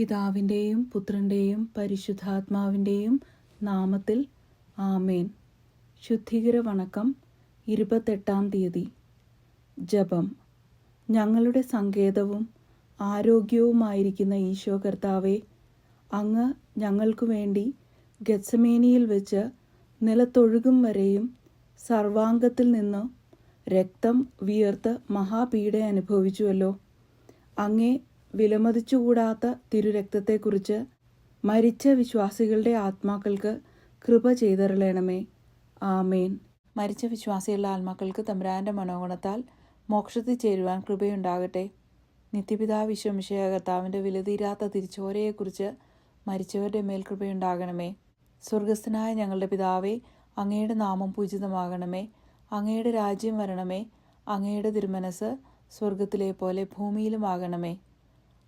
പിതാവിന്റെയും പുത്രന്റെയും പരിശുദ്ധാത്മാവിന്റെയും നാമത്തിൽ ആമേൻ. ശുദ്ധീകര വണക്കം ഇരുപത്തെട്ടാം തീയതി. ജപം. ഞങ്ങളുടെ സങ്കേതവും ആരോഗ്യവുമായിരിക്കുന്ന ഈശോ കർത്താവെ അങ്ങ് ഞങ്ങൾക്കു വേണ്ടി ഗത്സമേനിയിൽ വെച്ച് നിലത്തൊഴുകും വരെയും സർവാംഗത്തിൽ നിന്ന് രക്തം വിയർത്ത് മഹാപീഡ അനുഭവിച്ചുവല്ലോ. അങ്ങേ വിലമതിച്ചുകൂടാത്ത തിരുരക്തത്തെക്കുറിച്ച് മരിച്ച വിശ്വാസികളുടെ ആത്മാക്കൾക്ക് കൃപ ചെയ്തരളണമേ. ആമേൻ. മരിച്ച വിശ്വാസികളുടെ ആത്മാക്കൾക്ക് തമ്പുരാന്റെ മനോഗുണത്താൽ മോക്ഷത്തിൽ ചേരുവാൻ കൃപയുണ്ടാകട്ടെ. നിത്യപിതാ വിശ്വമിഷയ കർത്താവിന്റെ വിലതീരാത്ത തിരിച്ചോരയെക്കുറിച്ച് മരിച്ചവരുടെ മേൽ കൃപയുണ്ടാകണമേ. സ്വർഗസ്ഥനായ ഞങ്ങളുടെ പിതാവേ അങ്ങയുടെ നാമം പൂജിതമാകണമേ. അങ്ങയുടെ രാജ്യം വരണമേ. അങ്ങയുടെ തിരുമനസ് സ്വർഗത്തിലെ പോലെ ഭൂമിയിലുമാകണമേ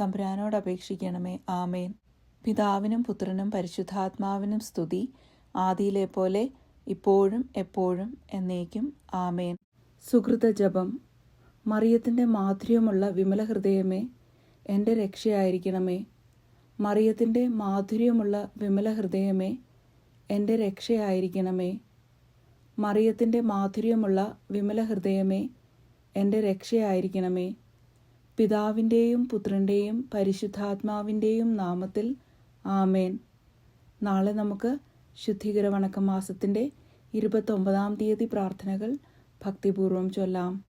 തമ്പുരാനോട് അപേക്ഷിക്കണമേ. ആമേൻ. പിതാവിനും പുത്രനും പരിശുദ്ധാത്മാവിനും സ്തുതി. ആദിയിലെ പോലെ ഇപ്പോഴും എപ്പോഴും എന്നേക്കും. ആമേൻ. സുഹൃത ജപം. മറിയത്തിന്റെ മാധുര്യമുള്ള വിമല ഹൃദയമേ എന്റെ രക്ഷയായിരിക്കണമേ. മറിയത്തിന്റെ മാധുര്യമുള്ള വിമല ഹൃദയമേ എന്റെ രക്ഷയായിരിക്കണമേ. മറിയത്തിന്റെ മാധുര്യമുള്ള വിമല ഹൃദയമേ എന്റെ രക്ഷയായിരിക്കണമേ. പിതാവിന്റെയും പുത്രന്റെയും പരിശുദ്ധാത്മാവിന്റെയും നാമത്തിൽ ആമേൻ. നാളെ നമുക്ക് ശുദ്ധീകര വണക്ക മാസത്തിന്റെ ഇരുപത്തൊമ്പതാം തീയതി പ്രാർത്ഥനകൾ ഭക്തിപൂർവം ചൊല്ലാം.